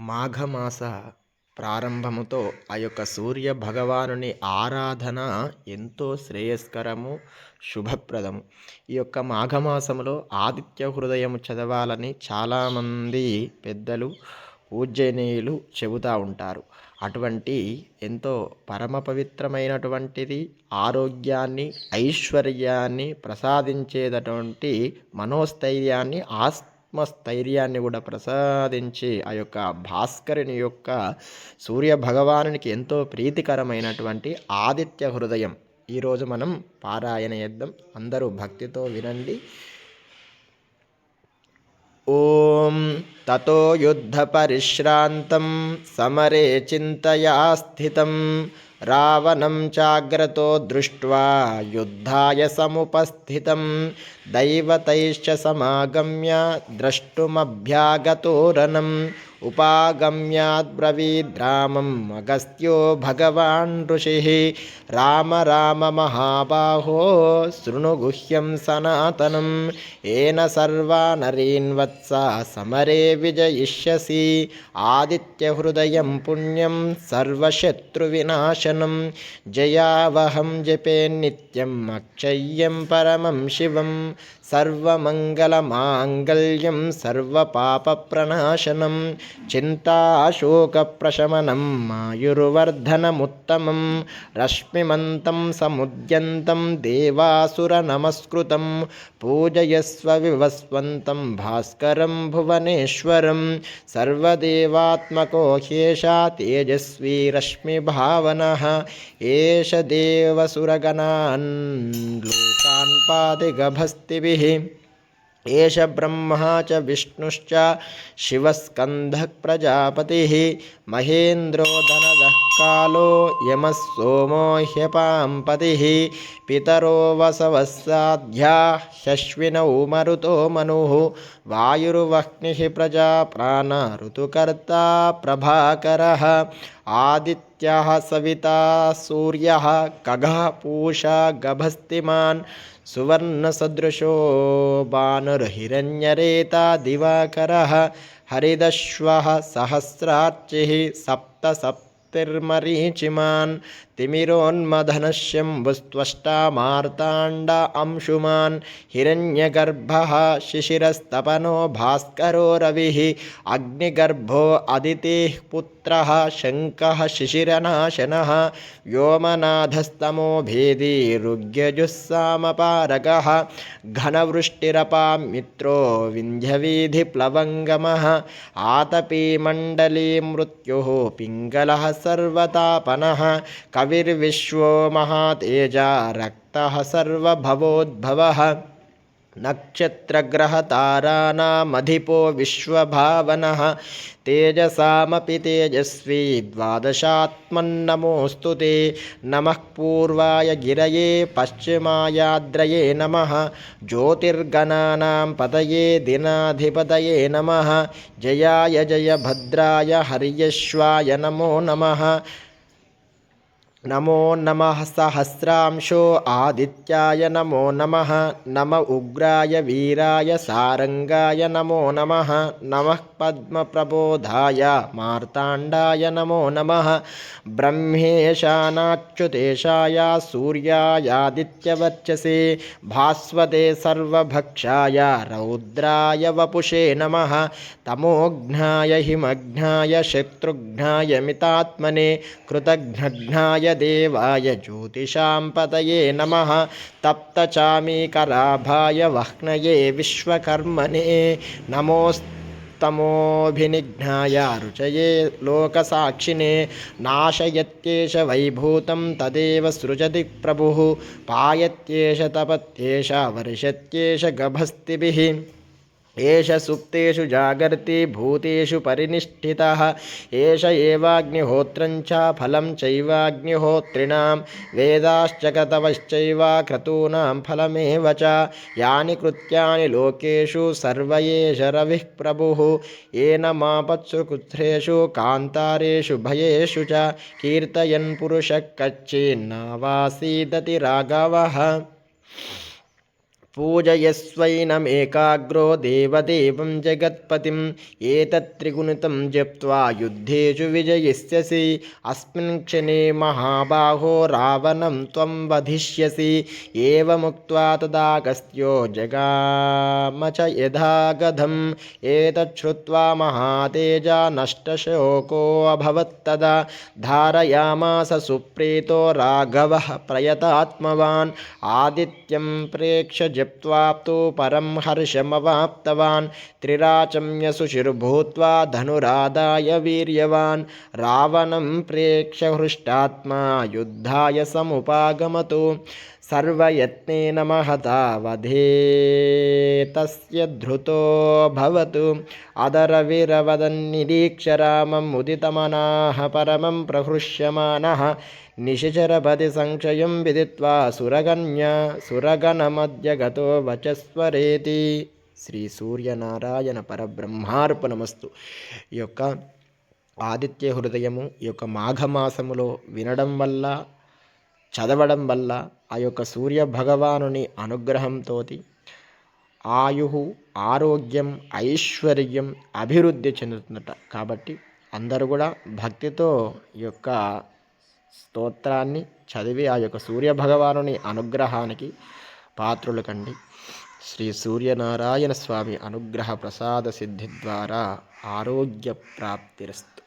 మాఘమాస ప్రారంభముతో ఆ యొక్క సూర్య భగవానుని ఆరాధన ఎంతో శ్రేయస్కరము శుభప్రదము. ఈ యొక్క మాఘమాసంలో ఆదిత్య హృదయము చదవాలని చాలామంది పెద్దలు పూజనీయులు చెబుతూ ఉంటారు. అటువంటి ఎంతో పరమ పవిత్రమైనటువంటిది ఆరోగ్యాన్ని ఐశ్వర్యాన్ని ప్రసాదించేటటువంటి మనోస్థైర్యాన్ని ఆస్ ఆత్మస్థైర్యాన్ని కూడా ప్రసాదించి ఆ యొక్క భాస్కరుని యొక్క సూర్య భగవానునికి ఎంతో ప్రీతికరమైనటువంటి ఆదిత్య హృదయం. ఈరోజు మనం పారాయణ చేద్దాం. అందరూ భక్తితో వినండి. ఓం తతో యుద్ధ పరిశ్రాంతం సమరే చింతయా స్థితం रावणं चाग्रतो दृष्ट्वा युद्धाय समुपस्थितं दैवतैश्च समागम्य द्रष्टुमभ्यागतो उपागम्याद्ब्रवीद्रामम् अगस्त्यो भगवान् ऋषिः राम राम महाबाहो शृणु गुह्यं सनातनं येन सर्वा नरीन् वत्सा समरे विजयिष्यसि आदित्यहृदयं पुण्यं सर्वशत्रुविनाशनं जयावहं जपे नित्यम् अक्षय्यं परमं शिवं सर्वमङ्गलमाङ्गल्यं सर्वपापप्रणाशनं चिन्ताशोकप्रशमनं मायुर्वर्धनमुत्तमं रश्मिमन्तं समुद्यन्तं देवासुरनमस्कृतं पूजयस्व विवस्वन्तं भास्करं भुवनेश्वरं सर्वदेवात्मको ह्येषा तेजस्वी रश्मिभावनः एष देवसुरगणान् लोकान् एष ब्रह्मा च विष्णुश्च शिवस्कन्धः प्रजापतिः महेन्द्रो धनदः कालो यमः सोमो ह्यपाम्पतिः पितरो वसवः साध्याः शश्विनौ मरुतो मनुः वायुर्वह्निः प्रजा प्राण ऋतुकर्ता प्रभाकरः आदित्यः सविता सूर्यः खगः पूषा गभस्तिमान् सुवर्णसदृशो बानुर्हिरण्यरेता दिवाकरः हरिदश्वः सहस्रार्चिः सप्त सप्तिर्मरीचिमान् तिमिरोन्मधनशम्भुस्त्वष्टा मार्ताण्ड अंशुमान् हिरण्यगर्भः शिशिरस्तपनो भास्करो रविः अग्निगर्भो अदितेः पुत्रः शङ्कः शिशिरनाशनः व्योमनाथस्तमो भेदी ऋग्यजुस्सामपारकः घनवृष्टिरपां मित्रो विन्ध्यवीधिप्लवङ्गमः आतपीमण्डली मृत्युः पिङ्गलः सर्वतापनः कविर्विश्वो महातेजा रक्तः सर्वभवोद्भवः नक्षत्रग्रहतारानामधिपो विश्वभावनः। तेजसामपि तेजस्वी, द्वादशात्मन्नमोऽस्तु ते। नमः पूर्वाय गिरये, पश्चिमायाद्रये नमः। ज्योतिर्गणानां पतये, दिनाधिपतये नमः। जयाय जयभद्राय हर्यश्वाय नमो नमः। నమో నమ సహస్రాంశో ఆదిత్యాయ నమో నమ నమ ఉగ్రాయ వీరాయ సారంగాయ నమో నమ నమ పద్మప్రబోధాయ మార్తాండాయ నమో నమ బ్రహ్మేశానాచ్యుతేశాయ సూర్యాయాదిత్యవర్చసే భాస్వతే సర్వభక్షాయ రౌద్రాయ వపుషే నమ తమోఘ్నాయ హిమఘ్నాయ శత్రుఘ్నాయ మితాత్మనే కృతఘ్నఘ్నాయ देवाय ज्योतिषां पतये नमः। तप्तचामीकराभाय वह्नये विश्वकर्मणे। नमोस्तमोभिनिघ्नाय रुचये लोकसाक्षिणे। नाशयत्येष वैभूतं तदेव सृजति प्रभुः। पायत्येष तपत्येष वर्षत्येष गभस्तिभिः ఏష సుప్తేషు జాగర్తి భూతేషు పరినిష్ఠిత ఏష ఏవాగ్నిహోత్రం చ ఫలం చైవాగ్నిహోత్రిణాం వేదాశ్చకతవశ్చైవ క్రతూనాం ఫలమేవ చ యాని కృత్యాని లోకేషు సర్వయేష రవిః ప్రభు ఏన మాపత్సు కుత్రేషు కాంతారేషు భయేషు చ కీర్తయన్ పురుష కచ్చిన్నావాసీదతి రాఘవ। पूजयस्वैनमेकाग्रो देवदेवं जगत्पतिम् एतत्त्रिगुणितं जप्त्वा युद्धेषु विजयिष्यसि अस्मिन् क्षणे महाबाहो रावणं त्वं वधिष्यसि एवमुक्त्वा तदागस्त्यो जगाम च यथा गधम् एतत् श्रुत्वा महातेजा नष्टशोकोऽभवत्तदा धारयामास सुप्रीतो राघवः प्रयतात्मवान् आदित्यं प्रेक्ष्य जप्त्वा तु परं हर्षमवाप्तवान् त्रिराचम्य सुशिर्भूत्वा धनुरादाय वीर्यवान् रावणं प्रेक्ष्य हृष्टात्मा युद्धाय समुपागमतु సర్వయత్నేన మహతావధేతస్య ధృతో భవతు. అదరవిరవదన్నిరీక్ష రామం ఉదితమనాహ పరమం ప్రహృష్యమానः. నిశిచరపది సంక్షయం విదిత్వా సురగణ్య సురగణమద్యగతో వచస్వరేతి. శ్రీ సూర్యనారాయణ పరబ్రహ్మార్పణమస్తు. ఈ యొక్క ఆదిత్య హృదయము ఈ యొక్క మాఘమాసములో వినడం వల్ల చదవడం వల్ల ఆ యొక్క సూర్య భగవానుని అనుగ్రహంతో ఆయు ఆరోగ్యం ఐశ్వర్యం అభివృద్ధి చెందుతుందట. కాబట్టి అందరూ కూడా భక్తితో ఈ యొక్క స్తోత్రాన్ని చదివి ఆ యొక్క సూర్య భగవానుని అనుగ్రహానికి పాత్రులు కండి. శ్రీ సూర్యనారాయణ స్వామి అనుగ్రహ ప్రసాద సిద్ధి ద్వారా ఆరోగ్య ప్రాప్తిరస్తు.